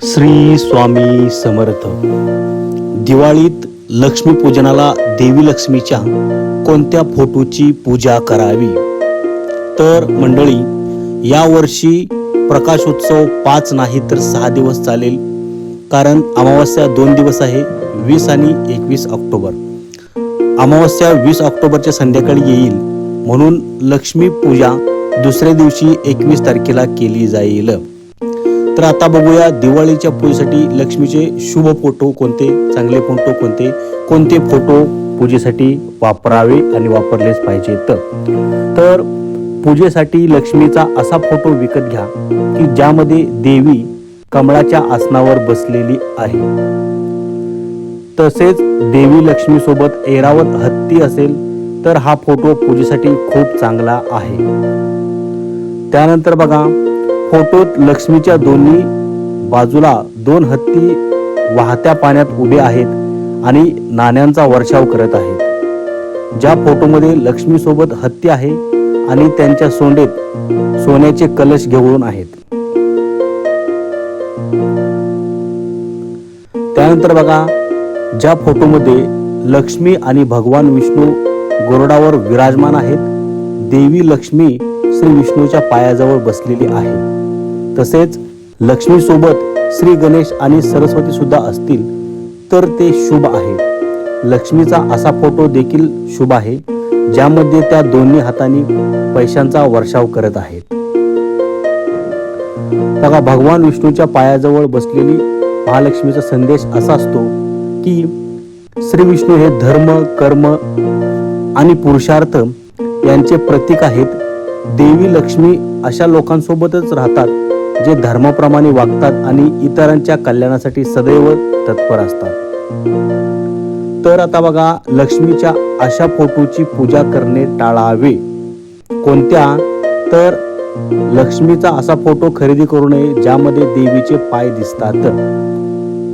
श्री स्वामी समर्थ. दिवाळीत लक्ष्मीपूजनाला देवी लक्ष्मीच्या कोणत्या फोटोची पूजा करावी? तर मंडळी यावर्षी प्रकाशोत्सव पाच नाही तर सहा दिवस चालेल कारण अमावस्या दोन दिवस आहे वीस आणि एकवीस ऑक्टोबर. अमावस्या वीस ऑक्टोबरच्या संध्याकाळी येईल म्हणून लक्ष्मी पूजा दुसऱ्या दिवशी एकवीस तारखेला केली जाईल. तर आता बघूया दिवाळीच्या पूजेसाठी लक्ष्मीचे शुभ फोटो कोणते चांगले फोटो कोणते कोणते फोटो पूजेसाठी वापरावे आणि वापरलेच पाहिजेत? तर पूजेसाठी लक्ष्मीचा असा फोटो विकत घ्या की ज्यामध्ये देवी कमळाच्या आसनावर बसलेली आहे. तसेच देवी लक्ष्मी सोबत ऐरावत हत्ती असेल तर हा फोटो पूजेसाठी खूप चांगला आहे. त्यानंतर बघा फोटोत लक्ष्मीच्या दोन्ही बाजूला दोन हत्ती वाहत्या पाण्यात उभे आहेत आणि नाण्यांचा वर्षाव करत आहेत. ज्या फोटोमध्ये लक्ष्मीसोबत हत्ती आहे आणि त्यांच्या सोंडेत सोन्याचे कलश घेऊन आहेत. त्यानंतर बघा ज्या फोटोमध्ये लक्ष्मी आणि भगवान विष्णू गोरडावर विराजमान आहेत देवी लक्ष्मी श्री विष्णूच्या पायाजवळ बसलेली आहे. तसेच लक्ष्मी सोबत श्री गणेश आणि सरस्वती सुद्धा असतील तर ते शुभ आहे. लक्ष्मीचा असा फोटो देखील शुभ आहे ज्यामध्ये त्या दोन्ही हातांनी पैशांचा वर्षाव करत आहेत. बघा भगवान विष्णूच्या पायाजवळ बसलेली महालक्ष्मीचा संदेश असा असतो की श्री विष्णू हे धर्म कर्म आणि पुरुषार्थ यांचे प्रतीक आहेत देवी लक्ष्मी अशा लोकांसोबतच राहतात जे धर्माप्रमाणे वागतात आणि इतरांच्या कल्याणासाठी सदैव तत्पर असतात. तर आता बघा लक्ष्मीच्या अशा फोटोची पूजा करणे टाळावे. कोणत्या? तर लक्ष्मीचा असा फोटो खरेदी करू नये ज्यामध्ये देवीचे पाय दिसतात.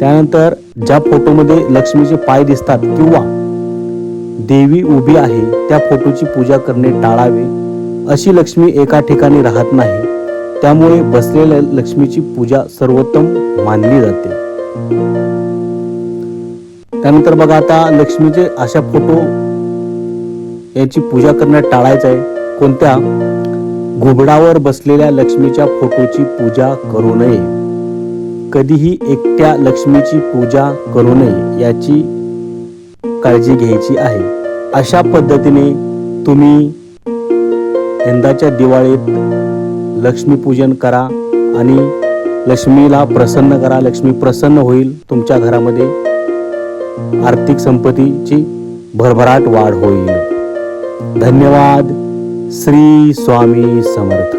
त्यानंतर ज्या फोटोमध्ये लक्ष्मीचे पाय दिसतात किंवा देवी उभी आहे त्या फोटोची पूजा करणे टाळावे. अशी लक्ष्मी एका ठिकाणी राहत नाही. त्यामुळे बसलेल्या लक्ष्मीची पूजा सर्वोत्तम मानली जाते. त्यानंतर बघा आता लक्ष्मीचे अशा फोटो याची पूजा करण्यात टाळायचं आहे. कोणत्या? घुबडावर बसलेल्या लक्ष्मीच्या फोटोची पूजा करू नये. कधीही एकट्या लक्ष्मीची पूजा करू नये याची काळजी घ्यायची आहे. अशा पद्धतीने तुम्ही यंदाच्या दिवाळीत लक्ष्मीपूजन करा आणि लक्ष्मीला प्रसन्न करा. लक्ष्मी प्रसन्न होईल तुमच्या घरामध्ये. आर्थिक संपत्तीची भरभराट वाढ होईल. धन्यवाद. श्री स्वामी समर्थ.